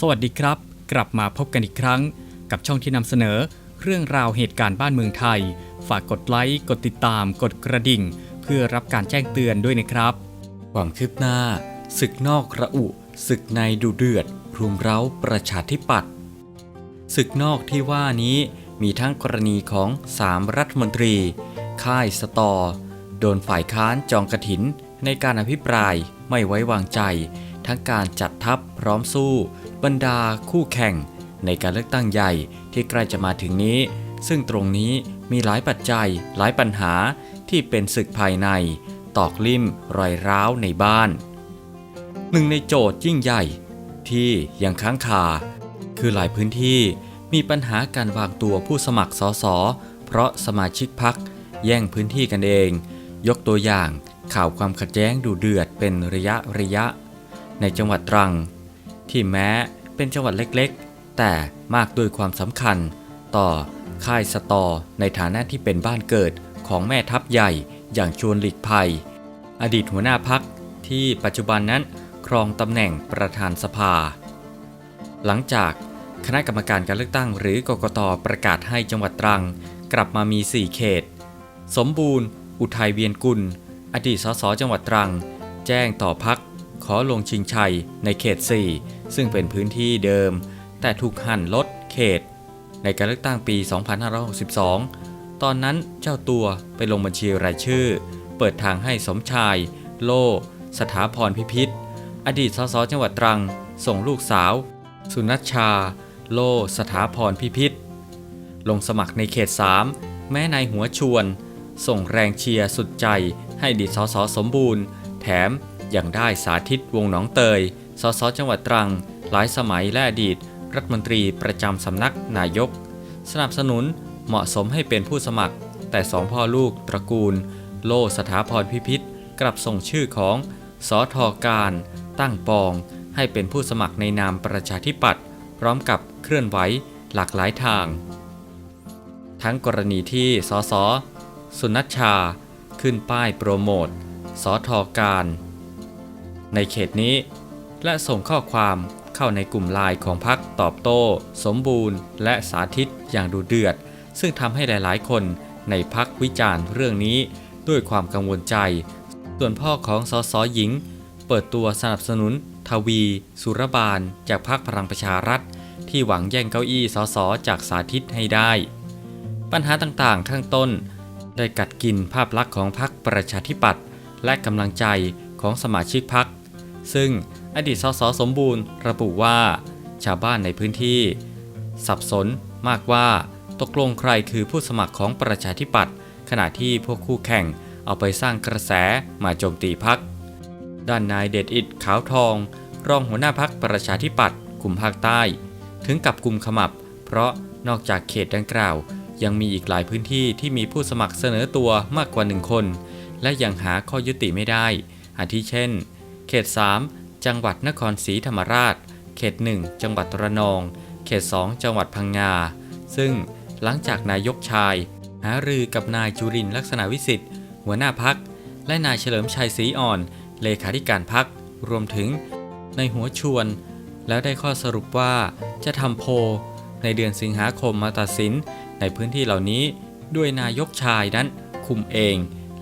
สวัสดีครับ กลับมาพบกันอีกครั้ง กับช่องที่นำเสนอ เรื่องราวเหตุการณ์บ้านเมืองไทย ฝากกดไลค์กดติดตาม กดกระดิ่ง เพื่อรับการแจ้งเตือนด้วยนะครับ ความคืบหน้า ศึกนอกระอุ ศึกในดูเดือดรุมเร้าประชาธิปัตย์ศึกนอกที่ว่านี้มีทั้งกรณีของสามรัฐมนตรี ค่ายสตอ โดนฝ่ายค้านจองกระถิน ในการอภิปรายไม่ไว้วางใจ ทั้งการจัดทัพพร้อมสู้ บรรดาคู่แข่งในการเลือกตั้งใหญ่ที่ใกล้จะมาถึงนี้ ซึ่งตรงนี้มีหลายปัจจัยหลายปัญหาที่เป็นศึกภายใน ตอกลิ่มรอยร้าวในบ้าน หนึ่งในโจทย์ยิ่งใหญ่ที่ยังค้างคา คือหลายพื้นที่มีปัญหาการวางตัวผู้สมัครสสเพราะสมาชิกพักแย่งพื้นที่กันเอง ยกตัวอย่างข่าวความขัดแย้งดูเดือดเป็นระยะระยะ ในจังหวัดตรัง ที่แม้เป็นจังหวัดเล็กๆ แต่มากด้วยความสำคัญ ต่อค่ายสตอในฐานะที่เป็นบ้านเกิดของแม่ทัพใหญ่อย่างชวนหลีกภัย อดีตหัวหน้าพักที่ปัจจุบันนั้นครองตำแหน่งประธานสภา หลังจากคณะกรรมการการเลือกตั้งหรือกกตประกาศให้จังหวัดตรัง กลับมามี 4 เขต สมบูรณ์ อุทัยเวียนกุล อดีตสสจังหวัดตรัง แจ้งต่อพัก ขอลงชิงชัยในเขต 4 ซึ่งเป็นพื้นที่เดิม แต่ถูกหั่นลดเขต ในการเลือกตั้งปี 2562 ตอนนั้นเจ้าตัวไปลงบัญชีรายชื่อ เปิดทางให้สมชาย โล สถาพรพิพิธ อดีตสสจังหวัดตรัง ส่งลูกสาว สุนัชชา โล สถาพรพิพิธ ลงสมัครในเขต 3 แม้นายหัวชวน ส่งแรงเชียร์สุดใจให้อดีตสสสมบูรณ์ แถม ยังได้สาธิตวงหนองเตย สสจังหวัดตรัง หลายสมัยและอดีต รัฐมนตรีประจำสำนักนายก สนับสนุนเหมาะสมให้เป็นผู้สมัคร แต่สองพ่อลูกตระกูล โลสถาพรพิพิธกลับส่งชื่อของสอทอการ ตั้งปอง ให้เป็นผู้สมัครในนามประชาธิปัตย์พร้อมกับเคลื่อนไหวหลากหลายทาง ทั้งกรณีที่สสสุนัชชา ขึ้นป้ายโปรโมทสอทอการ ในเขตนี้ และส่งข้อความเข้าในกลุ่มไลน์ของพักตอบโต้ สมบูรณ์ และสาธิตอย่างดูเดือด ซึ่งทำให้หลายๆ คนในพักวิจารณ์เรื่องนี้ด้วยความกังวลใจ ส่วนพ่อของสสหญิง เปิดตัวสนับสนุน ทวี สุรบาล จากพรรคพลังประชารัฐ ที่หวังแย่งเก้าอี้สสจากสาธิตให้ได้ ปัญหาต่างๆ ข้างต้น ได้กัดกินภาพลักษณ์ของพรรคประชาธิปัตย์และกำลังใจของสมาชิกพรรค ซึ่งอดีตสสสมบูรณ์ ระบุว่า ชาวบ้านในพื้นที่ สับสนมากว่าตกลงใครคือผู้สมัครของประชาธิปัตย์ขณะที่พวกคู่แข่งเอาไปสร้างกระแสมาโจมตีพัก ด้านนายเดชอิดขาวทอง รองหัวหน้าพักประชาธิปัตย์กลุ่มภาคใต้ ถึงกับกลุ่มขมับ เพราะนอกจากเขตดังกล่าว ยังมีอีกหลายพื้นที่ที่มีผู้สมัครเสนอตัวมากกว่าหนึ่งคน และยังหาข้อยุติไม่ได้อาทิเช่น เขต 3 จังหวัดนครศรีธรรมราช เขต 1 จังหวัดระนอง เขต 2 จังหวัดพังงา ซึ่งหลังจากนายกชาย หารือกับนายจุรินลักษณะวิสิทธิ์ หัวหน้าพัก และนายเฉลิมชัยศรีอ่อน เลขาธิการพัก รวมถึงในหัวชวน แล้วได้ข้อสรุปว่าจะทำโพลในเดือนสิงหาคมมาตัดสินในพื้นที่เหล่านี้ด้วยนายกชายนั้นคุมเอง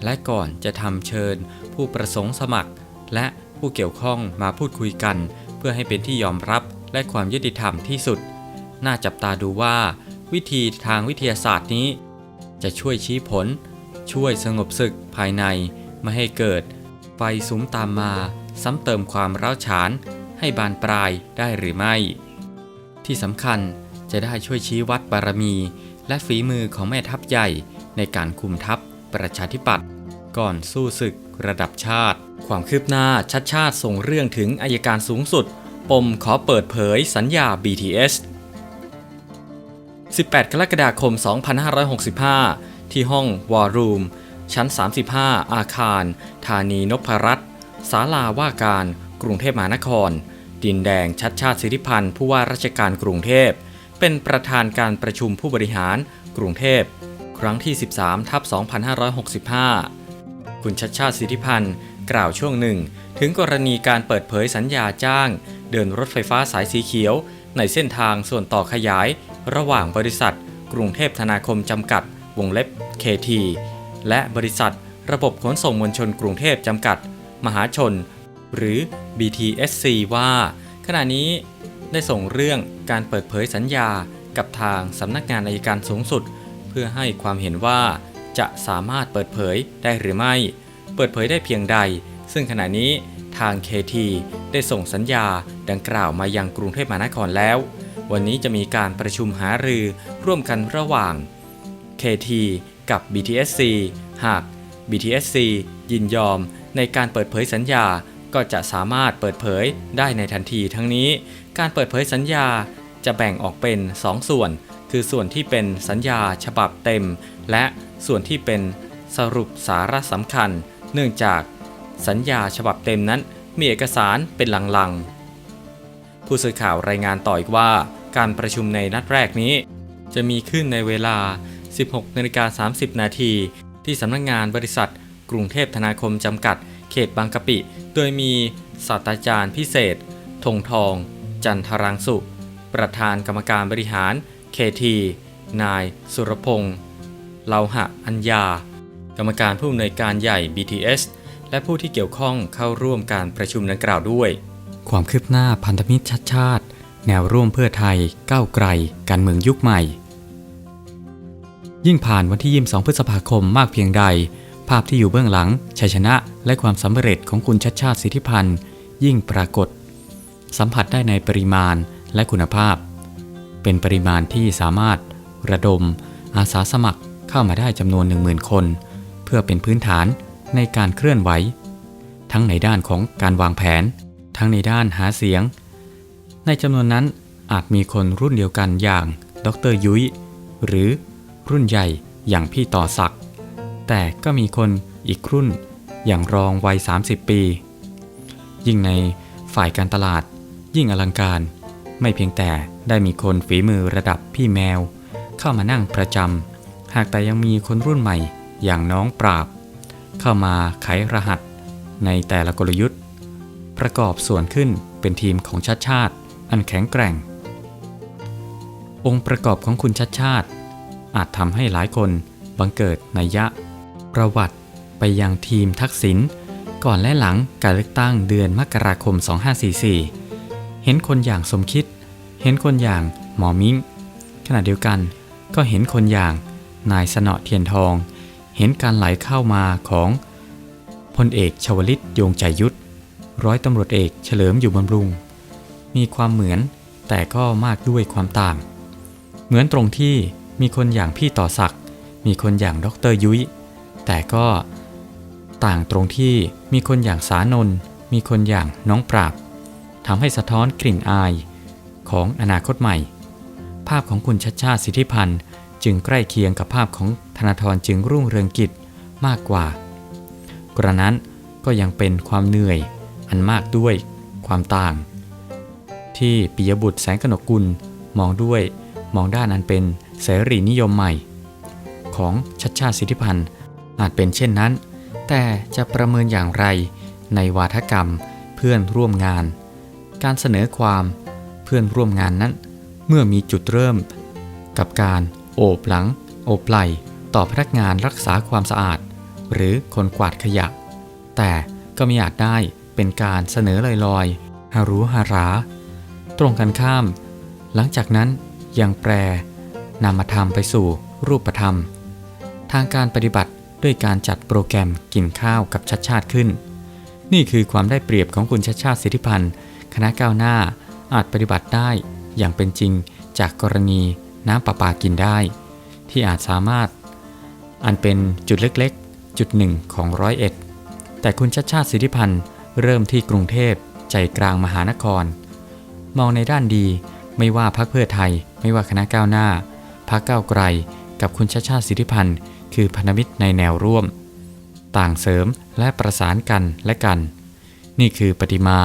และก่อนจะทำเชิญผู้ประสงค์สมัคร และ ผู้เกี่ยวข้องมาพูดคุยกัน เพื่อให้เป็นที่ยอมรับและความยุติธรรมที่สุด น่าจับตาดูว่า วิธีทางวิทยาศาสตร์นี้ จะช่วยชี้ผล ช่วยสงบศึกภายในไม่ให้เกิด ไฟสุมตามมา ซ้ำเติมความร้าวฉาน ให้บานปลายได้หรือไม่ ที่สำคัญจะได้ช่วยชี้วัดบารมี และฝีมือของแม่ทัพใหญ่ในการคุมทัพประชาธิปัตย์ก่อนสู้ศึกระดับชาติ ความคืบหน้าชัดชาติส่งเรื่องถึงอายการสูงสุด ปมขอเปิดเผยสัญญา BTS 18 กรกฎาคม 2565 ที่ห้องวอร์รูม ชั้น 35 อาคาร ธานีนพรัตน์ศาลาว่าการ กรุงเทพมหานคร ดินแดงชัดชาติสิทธิพันธ์ผู้ว่าราชการกรุงเทพ เป็นประธานการประชุมผู้บริหารกรุงเทพ ครั้งที่ 13 ทับ 2565 คุณชัดชาติสิทธิพันธ์ กล่าวช่วงหนึ่ง ถึงกรณีการเปิดเผยสัญญาจ้าง เดินรถไฟฟ้าสายสีเขียว ในเส้นทางส่วนต่อขยาย ระหว่างบริษัท กรุงเทพธนาคมจำกัด วงเล็บ KT และบริษัท ระบบขนส่งมวลชนกรุงเทพจำกัด มหาชน หรือ BTSC ว่า ขณะนี้ได้ส่งเรื่องการเปิดเผยสัญญากับทางสำนักงานอัยการสูงสุด เพื่อให้ความเห็นว่าจะสามารถเปิดเผยได้หรือไม่ เปิดเผยได้เพียงใด ซึ่งขณะนี้ทาง KT ได้ส่งสัญญาดังกล่าวมายังกรุงเทพมหานครแล้ว วันนี้จะมีการประชุมหารือร่วมกันระหว่าง KT กับ BTSC หาก BTSC ยินยอมในการเปิดเผยสัญญาก็จะสามารถเปิดเผยได้ในทันทีทั้งนี้ การเปิดเผยสัญญาจะแบ่งออกเป็น 2ส่วน คือส่วนที่เป็นสัญญาฉบับเต็ม และส่วนที่เป็นสรุปสาระสำคัญ เนื่องจากสัญญาฉบับเต็มนั้นมีเอกสารเป็นลังๆ ผู้สื่อข่าวรายงานต่ออีกว่า การประชุมในนัดแรกนี้ จะมีขึ้นในเวลา 16นาฬิกา30 นาทีที่สำนักงงานบริษัท กรุงเทพธนาคมจำกัด เขตบางกะปิ โดยมีศาสตราจารย์พิเศษธงทอง จันทรังสุ ประธานกรรมการบริหาร KT นาย สุรพงษ์เลาหะอัญญา กรรมการผู้อำนวยการใหญ่ BTS และผู้ที่เกี่ยวข้องเข้าร่วมการประชุมดังกล่าวด้วย ความคืบหน้าพันธมิตรชัดชาติ แนวร่วมเพื่อไทยก้าวไกล การเมืองยุคใหม่ ยิ่งผ่านวันที่ 22 พฤษภาคมมากเพียงใด ภาพที่อยู่เบื้องหลังชัยชนะและความสำเร็จของคุณชัดชาติสิทธิพันธ์ยิ่งปรากฏ สัมผัสได้ในปริมาณและคุณภาพ เป็นปริมาณที่สามารถระดม อาสาสมัครเข้ามาได้จำนวน 10,000 คน พื่อเป็นพื้นฐานในการเคลื่อนไหว ทั้งในด้านของการวางแผน ทั้งในด้านหาเสียง ในจำนวนนั้นอาจมีคนรุ่นเดียวกันอย่างดรยุ้ย หรือรุ่นใหญ่อย่างพี่ต่อศักดิ์แต่ก็มีคนอีกรุ่นอย่างรองวัย 30 ปี ยิ่งในฝ่ายการตลาด ยิ่งอลังการ ไม่เพียงแต่ได้มีคนฝีมือระดับพี่แมว เข้ามานั่งประจำหากแต่ยังมีคนรุ่นใหม่ อย่างน้องปราบ เข้ามาไขรหัสในแต่ละกลยุทธ์ ประกอบส่วนขึ้นเป็นทีมของชาติชาติ อันแข็งแกร่ง องค์ประกอบของคุณชัดชาติ อาจทำให้หลายคนบังเกิดนัยยะ ประวัติไปยังทีมทักษิณก่อนและหลังการเลือกตั้งเดือนมกราคม 2544 เห็นคนอย่างสมคิด เห็นคนอย่างหมอมิ้งขณะเดียวกันก็เห็นคนอย่างนายสนอเทียนทอง เห็นการไหลเข้ามาของพลเอกชวลิตโยงใจยุทธร้อยตำรวจเอกเฉลิมอยู่บำรุง มีความเหมือนแต่ก็มากด้วยความต่าง เหมือนตรงที่มีคนอย่างพี่ต่อศักดิ์มีคนอย่างดรยุ้ยแต่ก็ต่างตรงที่มีคนอย่างสานนมีคนอย่างน้องปราบทำให้สะท้อนกลิ่นอายของอนาคตใหม่ ภาพของคุณชัดชาติสิทธิพันธ์ จึงใกล้เคียงกับภาพของธนาธรจึงรุ่งเรืองกิจมากกว่า กระนั้นก็ยังเป็นความเหนื่อยอันมากด้วยความต่าง ที่ปิยบุตรแสงกนกุลมองด้วยมองด้านอันเป็นเสรีนิยมใหม่ ของชัดชาติสิทธิพันธ์อาจเป็นเช่นนั้น แต่จะประเมินอย่างไรในวาทกรรมเพื่อนร่วมงาน การเสนอความเพื่อนร่วมงานนั้น เมื่อมีจุดเริ่ม กับการ โอบหลัง โอบไหล่ต่อพนักงานรักษาความสะอาด หรือคนกวาดขยะ แต่ก็มีอาจได้เป็นการเสนอลอยๆฮารู้ฮารา ตรงกันข้าม หลังจากนั้นยังแปรนำมาทำไปสู่รูปธรรม ทางการปฏิบัติด้วยการจัดโปรแกรมกินข้าวกับชัดชาติขึ้น นี่คือความได้เปรียบของคุณชัดชาติสิทธิพันธ์ คณะก้าวหน้าอาจปฏิบัติได้อย่างเป็นจริงจากกรณี น้ำประปากินได้ ที่อาจสามารถ อันเป็นจุดเล็กๆ จุดหนึ่งของร้อยเอ็ด แต่คุณชัดชาติสิทธิพันธ์เริ่มที่กรุงเทพใจกลางมหานคร มองในด้านดีไม่ว่าพรรคเพื่อไทย ไม่ว่าคณะก้าวหน้าพรรคก้าวไกล กับคุณชาติชาติสิทธิพันธ์คือพันธมิตรในแนวร่วม ต่างเสริมและประสานกันและกัน นี่คือปฏิมา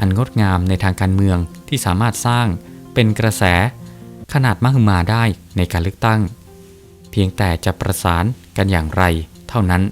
อันงดงามในทางการเมืองที่สามารถสร้างเป็นกระแส ขนาดมหึมาได้ในการเลือกตั้ง เพียงแต่จะประสานกันอย่างไรเท่านั้น